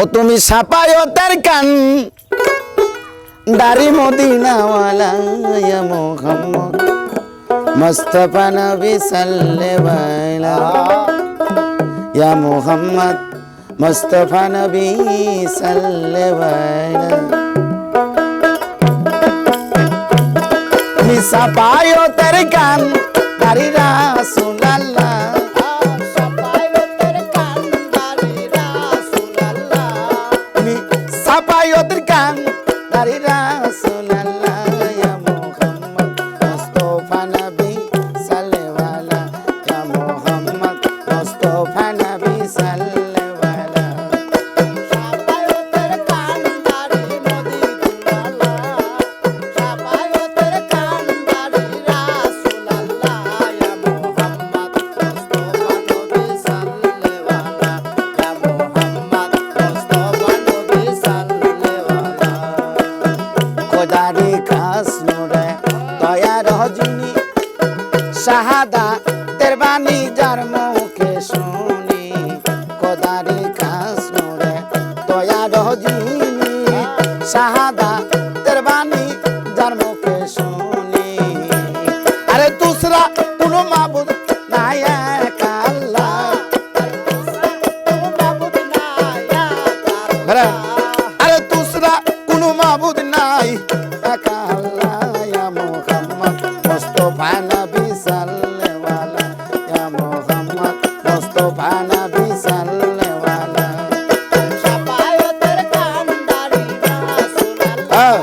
ও তুমি সাপায়তের কান। দাড়ি মদিনাওয়ালা মোহাম্মদ। মুস্তাফা নবী সাল্লাল্লাহু ইয়া মোহাম্মদ। মুস্তাফা নবী সাল্লাল্লাহু সাপায়তের কান দাড়ি রাসূলুল্লাহ Hare বাণী যার মুখে শুনি খোদারি খাস নুরে দয়া রজনী শাহাদা তের যার আরে আরে কোনো মাবুদ নাই এক নবী আলাইহি হ্যাঁ।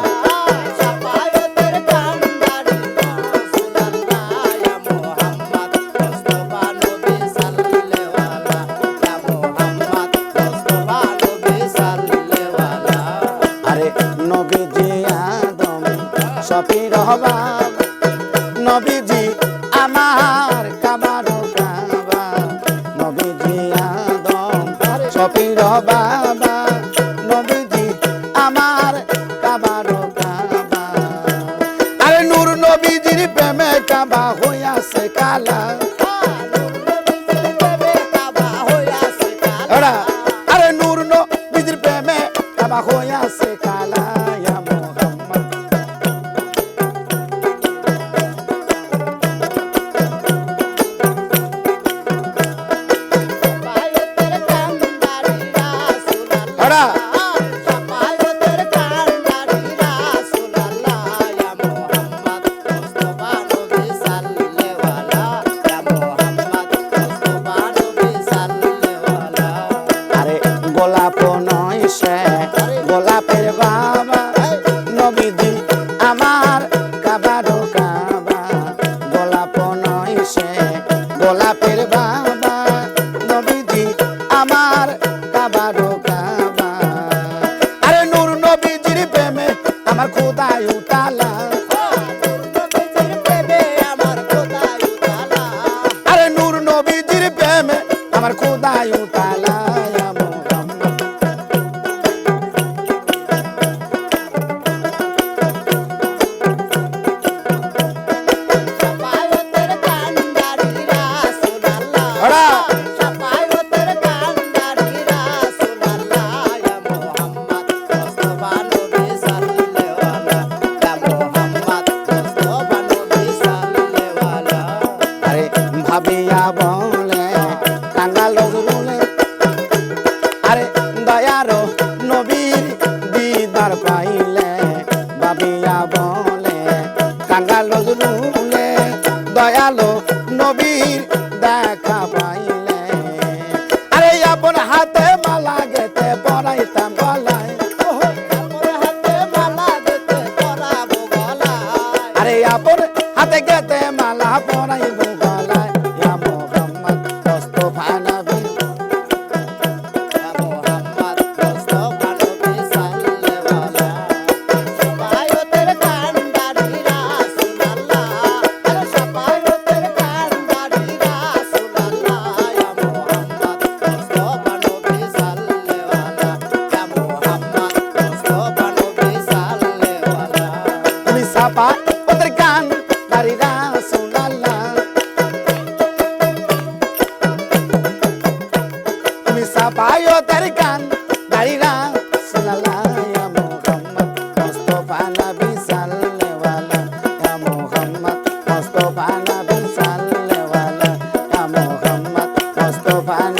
আরে আদম সফির হবাব নবীজি প্রেমে কাবা হইয়াছে কালা। নয় সে গোলাপের বাবা নবীজি আমার কাবারো কাবা। গোলাপ নয় সে গোলাপের বাবা আরে আপন হাতে গেতে মালা পর মোস্তফা